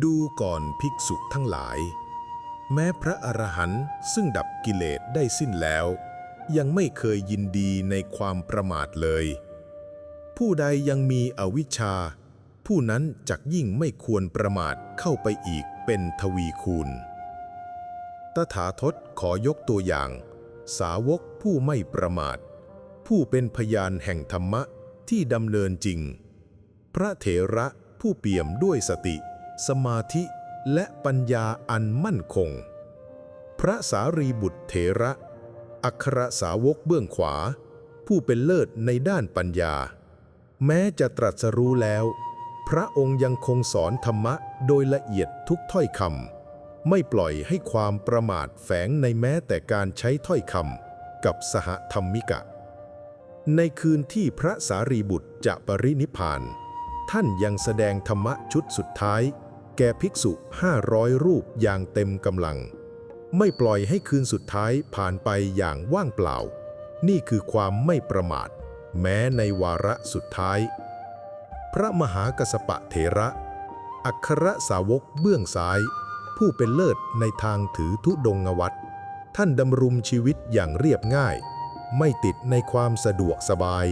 ดูก่อนภิกษุทั้งหลาย แม้พระอรหันต์ซึ่งดับกิเลสได้สิ้นแล้ว ยังไม่เคยยินดีในความประมาทเลย ผู้ใดยังมีอวิชชา ผู้นั้นจักยิ่งไม่ควรประมาทเข้าไปอีกเป็นทวีคูณ ตถาคตขอยกตัวอย่าง สาวกผู้ไม่ประมาท ผู้เป็นพยานแห่งธรรมะที่ดำเนินจริง พระเถระผู้เปี่ยมด้วยสติ สมาธิและปัญญาอันมั่นคง พระสารีบุตรเถระ อัครสาวกเบื้องขวา ผู้เป็นเลิศในด้านปัญญา แม้จะตรัสรู้แล้ว พระองค์ยังคงสอนธรรมะโดยละเอียดทุกถ้อยคำไม่ปล่อยให้ความประมาทแฝงในแม้แต่การใช้ถ้อยคำกับสหธรรมิกะ ในคืนที่พระสารีบุตรจะปรินิพาน ท่านยังแสดงธรรมะชุดสุดท้าย แก่ภิกษุ 500 รูปอย่างเต็มกำลัง ไม่ปล่อยให้คืนสุดท้ายผ่านไปอย่างว่างเปล่า นี่คือความไม่ประมาท แม้ในวาระสุดท้าย พระมหากัสปะเถระ อัครสาวกเบื้องซ้าย ผู้เป็นเลิศในทางถือทุดงวัตท่านดำรุมชีวิตอย่างเรียบง่าย ไม่ติดในความสะดวกสบาย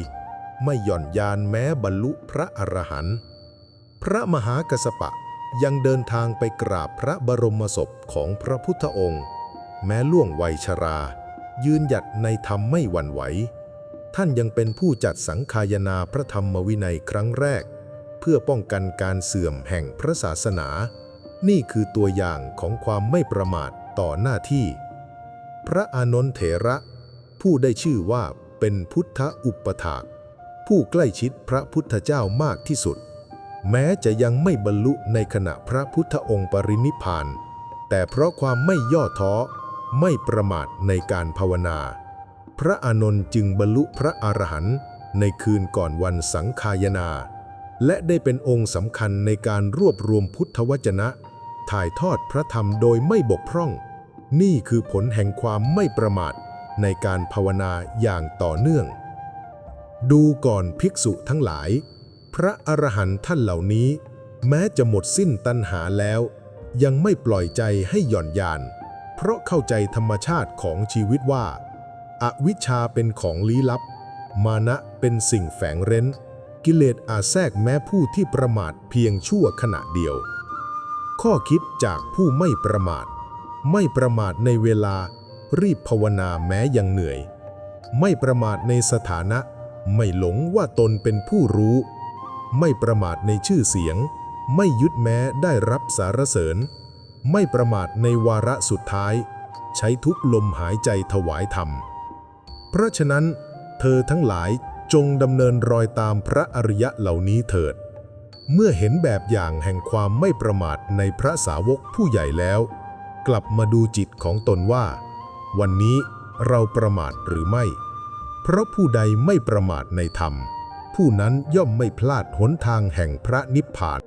ไม่หย่อนยานแม้บรรลุพระอรหันต์พระมหากัสปะ ยังเดินทางไปกราบพระบรมศพของพระพุทธองค์ แม้ล่วงวัยชรา ยืนหยัดในธรรมไม่หวั่นไหว ท่านยังเป็นผู้จัดสังคายนาพระธรรมวินัยครั้งแรก เพื่อป้องกันการเสื่อมแห่งพระศาสนา นี่คือตัวอย่างของความไม่ประมาทต่อหน้าที่ พระอานนทเถระ ผู้ได้ชื่อว่าเป็นพุทธอุปถากผู้ใกล้ชิดพระพุทธเจ้ามากที่สุด แม้จะยังไม่บรรลุในขณะพระพุทธองค์ปรินิพาน แต่เพราะความไม่ย่อท้อ ไม่ประมาทในการภาวนา พระอานนท์จึงบรรลุพระอรหันต์ในคืนก่อนวันสังคายนา และได้เป็นองค์สำคัญในการรวบรวมพุทธวจนะ ถ่ายทอดพระธรรมโดยไม่บกพร่อง นี่คือผลแห่งความไม่ประมาทในการภาวนาอย่างต่อเนื่อง ดูก่อนภิกษุทั้งหลาย พระอรหันต์ท่านเหล่านี้ แม้จะหมดสิ้นตัณหาแล้ว ยังไม่ปล่อยใจให้หย่อนยาน เพราะเข้าใจธรรมชาติของชีวิตว่าอาวิชชาเป็นของลี้ลับ มานะเป็นสิ่งแฝงเร้น กิเลสอาจแทรกแม้ผู้ที่ประมาทเพียงชั่วขณะเดียว ข้อคิดจากผู้ไม่ประมาท ไม่ประมาทในเวลา รีบภาวนาแม้ยังเหนื่อย ไม่ประมาทในสถานะ ไม่หลงว่าตนเป็นผู้รู้ ไม่ประมาทในชื่อเสียง ไม่ยึดแม้ได้รับสารเสริญ ไม่ประมาทในวาระสุดท้าย ใช้ทุกลมหายใจถวายธรรม เพราะฉะนั้น เธอทั้งหลายจงดำเนินรอยตามพระอริยะเหล่านี้เถิด เมื่อเห็นแบบอย่างแห่งความไม่ประมาทในพระสาวกผู้ใหญ่แล้ว กลับมาดูจิตของตนว่า วันนี้เราประมาทหรือไม่ เพราะผู้ใดไม่ประมาทในธรรม ผู้นั้นย่อมไม่พลาดหนทางแห่งพระนิพพาน